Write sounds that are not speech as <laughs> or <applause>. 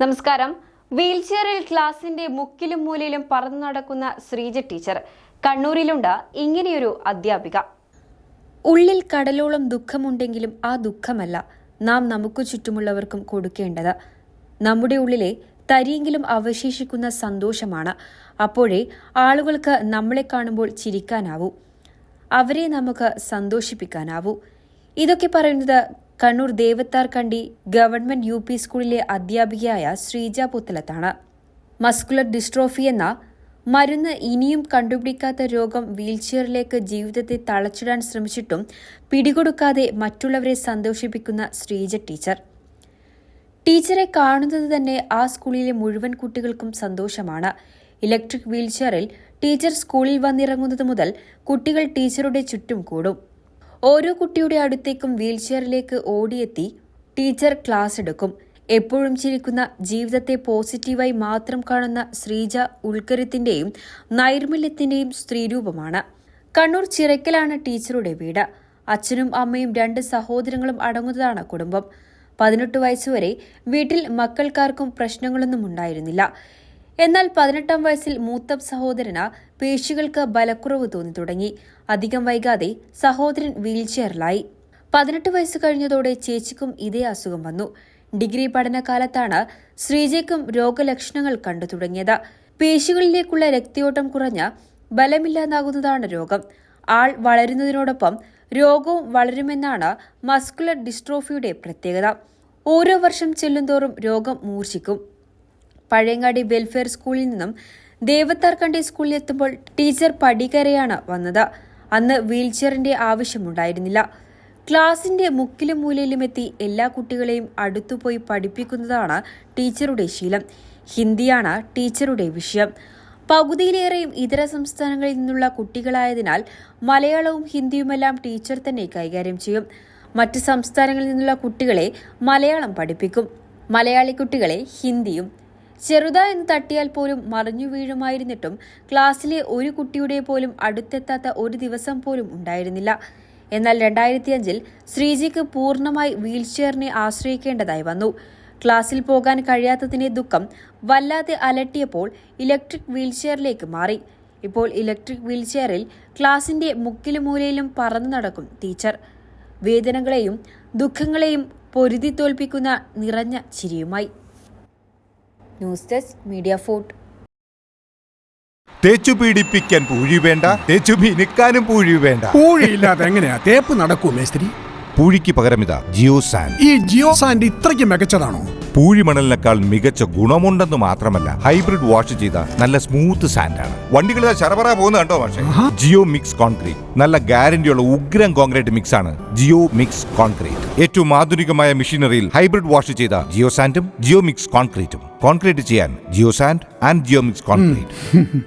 നമസ്കാരം. വീൽചെയറിൽ ക്ലാസിന്റെ മുക്കിലും മൂലയിലും പറന്നു നടക്കുന്ന ശ്രീജ ടീച്ചർ കണ്ണൂരിലുണ്ട്. ഇങ്ങനെയൊരു അധ്യാപിക. ഉള്ളിൽ കടലോളം ദുഃഖമുണ്ടെങ്കിലും ആ ദുഃഖമല്ല നാം നമുക്ക് ചുറ്റുമുള്ളവർക്കും കൊടുക്കേണ്ടത്. നമ്മുടെ ഉള്ളിലെ തരിയെങ്കിലും അവശേഷിക്കുന്ന സന്തോഷമാണ്. അപ്പോഴേ ആളുകൾക്ക് നമ്മളെ കാണുമ്പോൾ ചിരിക്കാനാവൂ. അവരെ നമുക്ക് സന്തോഷിപ്പിക്കാനാവൂ. ഇതൊക്കെ പറയുന്നത് Kannur Devatharkandi government U P സ്കൂളിലെ അധ്യാപികയായ ശ്രീജ പുത്തലത്താണ്. മസ്കുലർ ഡിസ്ട്രോഫി എന്ന മരുന്ന് ഇനിയും കണ്ടുപിടിക്കാത്ത രോഗം വീൽചെയറിലേക്ക് ജീവിതത്തെ തളച്ചിടാൻ ശ്രമിച്ചിട്ടും പിടികൊടുക്കാതെ മറ്റുള്ളവരെ സന്തോഷിപ്പിക്കുന്ന ശ്രീജ ടീച്ചർ. ടീച്ചറെ കാണുന്നത് തന്നെ ആ സ്കൂളിലെ മുഴുവൻ കുട്ടികൾക്കും സന്തോഷമാണ്. ഇലക്ട്രിക് വീൽചെയറിൽ ടീച്ചർ സ്കൂളിൽ വന്നിറങ്ങുന്നത് മുതൽ കുട്ടികൾ ടീച്ചറുടെ ചുറ്റും കൂടും. ഓരോ കുട്ടിയുടെ അടുത്തേക്കും വീൽചെയറിലേക്ക് ഓടിയെത്തി ടീച്ചർ ക്ലാസ് എടുക്കും. എപ്പോഴും ചിരിക്കുന്ന ജീവിതത്തെ പോസിറ്റീവായി മാത്രം കാണുന്ന ശ്രീജ ഉൾക്കരത്തിന്റെയും നൈർമല്യത്തിന്റെയും സ്ത്രീരൂപമാണ്. കണ്ണൂർ ചിറക്കലാണ് ടീച്ചറുടെ വീട്. അച്ഛനും അമ്മയും രണ്ട് സഹോദരങ്ങളും അടങ്ങുന്നതാണ് കുടുംബം. പതിനെട്ട് വയസ്സുവരെ വീട്ടിൽ മക്കൾക്കാർക്കും പ്രശ്നങ്ങളൊന്നും ഉണ്ടായിരുന്നില്ല. എന്നാൽ പതിനെട്ടാം വയസ്സിൽ മൂത്ത സഹോദരന് പേശികൾക്ക് ബലക്കുറവ് തോന്നി തുടങ്ങി. അധികം വൈകാതെ സഹോദരൻ വീൽചെയറിലായി. പതിനെട്ട് വയസ്സ് കഴിഞ്ഞതോടെ ചേച്ചിക്കും ഇതേ അസുഖം വന്നു. ഡിഗ്രി പഠനകാലത്താണ് ശ്രീജയ്ക്കും രോഗലക്ഷണങ്ങൾ കണ്ടു തുടങ്ങിയത്. പേശികളിലേക്കുള്ള രക്തയോട്ടം കുറഞ്ഞ ബലമില്ലാതാകുന്നതാണ് രോഗം. ആൾ വളരുന്നതിനോടൊപ്പം രോഗവും വളരുമെന്നാണ് മസ്കുലർ ഡിസ്ട്രോഫിയുടെ പ്രത്യേകത. ഓരോ വർഷം ചെല്ലുന്തോറും രോഗം മൂർച്ഛിക്കും. പഴയങ്ങാടി വെൽഫെയർ സ്കൂളിൽ നിന്നും ദേവത്താർക്കണ്ടി സ്കൂളിൽ എത്തുമ്പോൾ ടീച്ചർ പടികരയാണ് വന്നത്. അന്ന് വീൽചെയറിന്റെ ആവശ്യമുണ്ടായിരുന്നില്ല. ക്ലാസിന്റെ മുക്കിലും മൂലയിലും എത്തി എല്ലാ കുട്ടികളെയും അടുത്തുപോയി പഠിപ്പിക്കുന്നതാണ് ടീച്ചറുടെ ശീലം. ഹിന്ദിയാണ് ടീച്ചറുടെ വിഷയം. പകുതിയിലേറെയും ഇതര സംസ്ഥാനങ്ങളിൽ നിന്നുള്ള കുട്ടികളായതിനാൽ മലയാളവും ഹിന്ദിയുമെല്ലാം ടീച്ചർ തന്നെ കൈകാര്യം ചെയ്യും. മറ്റ് സംസ്ഥാനങ്ങളിൽ നിന്നുള്ള കുട്ടികളെ മലയാളം പഠിപ്പിക്കും. മലയാളി കുട്ടികളെ ഹിന്ദിയും ചെറുതായി എന്ന് തട്ടിയാൽ പോലും മറിഞ്ഞു വീഴുമായിരുന്നിട്ടും ക്ലാസ്സിലെ ഒരു കുട്ടിയുടെ പോലും അടുത്തെത്താത്ത ഒരു ദിവസം പോലും ഉണ്ടായിരുന്നില്ല. എന്നാൽ രണ്ടായിരത്തിയഞ്ചിൽ ശ്രീജിക്ക് പൂർണമായി വീൽചെയറിനെ ആശ്രയിക്കേണ്ടതായി വന്നു. ക്ലാസ്സിൽ പോകാൻ കഴിയാത്തതിന്റെ ദുഃഖം വല്ലാതെ അലട്ടിയപ്പോൾ ഇലക്ട്രിക് വീൽചെയറിലേക്ക് മാറി. ഇപ്പോൾ ഇലക്ട്രിക് വീൽചെയറിൽ ക്ലാസിന്റെ മുക്കിലും മൂലയിലും പറന്നു നടക്കും ടീച്ചർ. വേദനകളെയും ദുഃഖങ്ങളെയും പൊരുതി തോൽപ്പിക്കുന്ന നിറഞ്ഞ ചിരിയുമായി. News desk media fort. തേച്ചു പീഡിപ്പിക്കാൻ പൂഴി വേണ്ട തേച്ചു മിനുക്കാനും പൂഴി വേണ്ട. പൂഴിയില്ലാതെ എങ്ങനെയാ? തേപ്പ് നടക്കൂ മേസ്ത്രി? പൂഴിക്ക് പകരമിതാ ജിയോ സാൻഡ്. ഈ ജിയോ സാൻഡ് ഇത്രയ്ക്ക് മികച്ചതാണോ? പൂഴിമണലിനേക്കാൾ മികച്ച ഗുണമുണ്ടെന്ന് മാത്രമല്ല ഹൈബ്രിഡ് വാഷ് ചെയ്ത നല്ല സ്മൂത്ത് സാൻഡ് ആണ് വണ്ടികളിൽ ചറപറ പോകുന്ന കണ്ടോ പക്ഷേ? Geo mix concrete. നല്ല ഗ്യാരണ്ടിയുള്ള ഉഗ്രം കോൺക്രീറ്റ് മിക്സ് ആണ് ജിയോ മിക്സ് കോൺക്രീറ്റ്. ഏറ്റവും ആധുനികമായ മെഷീനറിയിൽ ഹൈബ്രിഡ് വാഷ് ചെയ്ത ജിയോ സാൻഡും ജിയോ മിക്സ് കോൺക്രീറ്റും. കോൺക്രീറ്റ് ചെയ്യാൻ geo sand and geo mix concrete. <laughs>